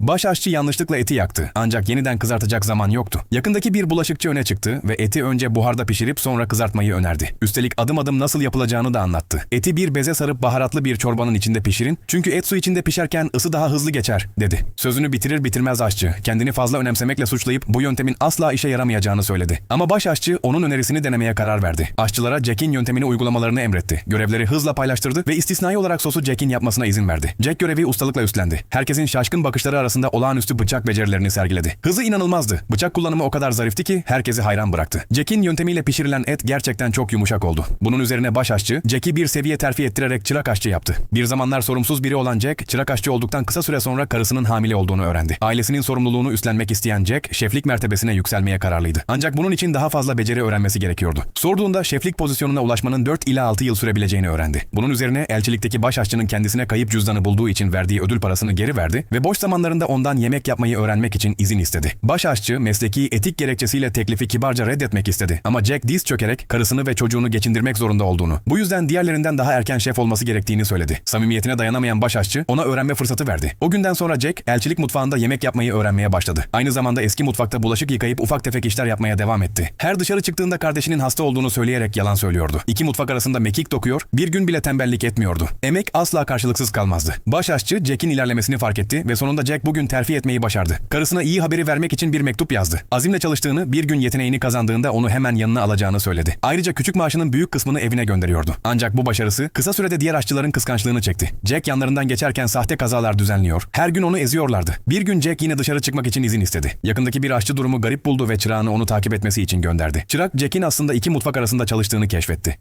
Baş aşçı yanlışlıkla eti yaktı ancak yeniden kızartacak zaman yoktu. Yakındaki bir bulaşıkçı öne çıktı ve eti önce buharda pişirip sonra kızartmayı önerdi. Üstelik adım adım nasıl yapılacağını da anlattı. Eti bir beze sarıp baharatlı bir çorbanın içinde pişirin çünkü et su içinde pişerken ısı daha hızlı geçer dedi. Sözünü bitirir bitirmez aşçı kendini fazla önemsemekle suçlayıp bu yöntemin asla işe yaramayacağını söyledi. Ama baş aşçı onun önerisini denemeye karar verdi. Aşçılara Jack'in yöntemini uygulamalarını emretti. Görevleri hızla paylaştırdı ve istisnai olarak sosu Jack'in yapmasına izin verdi. Jack görevi ustalıkla üstlendi. Herkesin şaşkın bakışları arasında olağanüstü bıçak becerilerini sergiledi. Hızı inanılmazdı. Bıçak kullanımı o kadar zarifti ki herkesi hayran bıraktı. Jack'in yöntemiyle pişirilen et gerçekten çok yumuşak oldu. Bunun üzerine baş aşçı Jack'i bir seviye terfi ettirerek çırak aşçı yaptı. Bir zamanlar sorumsuz biri olan Jack, çırak aşçı olduktan kısa süre sonra karısının hamile olduğunu öğrendi. Ailesinin sorumluluğunu üstlenmek isteyen Jack, şeflik mertebesine yükselmeye kararlıydı. Ancak bunun için daha fazla beceri öğrenmesi gerekiyordu. Sorduğunda şeflik pozisyonuna ulaşmanın 4 ila 6 yıl sürebileceğini öğrendi. Bunun üzerine elçilikteki baş aşçının kendisine kayıp cüzdanı bulduğu için verdiği ödül parasını geri verdi ve boş zamanlarında ondan yemek yapmayı öğrenmek için izin istedi. Baş aşçı mesleki etik gerekçesiyle teklifi kibarca reddetmek istedi. Ama Jack diz çökerek karısını ve çocuğunu geçindirmek zorunda olduğunu, bu yüzden diğerlerinden daha erken şef olması gerektiğini söyledi. Samimiyetine dayanamayan baş aşçı ona öğrenme fırsatı verdi. O günden sonra Jack elçilik mutfağında yemek yapmayı öğrenmeye başladı. Aynı zamanda eski mutfakta bulaşık yıkayıp ufak tefek işler yapmaya devam etti. Her dışarı çıktığında kardeşinin hasta olduğunu söyleyerek yalan söylüyordu. İki mutfak arasında mekik dokuyor, bir gün bile tembellik etmiyordu. Emek asla karşılıksız kalmazdı. Baş aşçı Jack'in ilerlemesini fark etti ve sonunda Jack bugün terfi etmeyi başardı. Karısına iyi haberi vermek için bir mektup yazdı. Azimle çalıştığını, bir gün yeteneğini kazandığında onu hemen yanına alacağını söyledi. Ayrıca küçük maaşının büyük kısmını evine gönderiyordu. Ancak bu başarısı kısa sürede diğer aşçıların kıskançlığını çekti. Jack yanlarından geçerken sahte kazalar düzenliyor. Her gün onu eziyorlardı. Bir gün Jack yine dışarı çıkmak için izin istedi. Yakındaki bir aşçı durumu garip buldu ve çırağını onu takip etmesi için gönderdi. Çırak Jack'in aslında iki mutfak arasında çalıştığını keşfetti.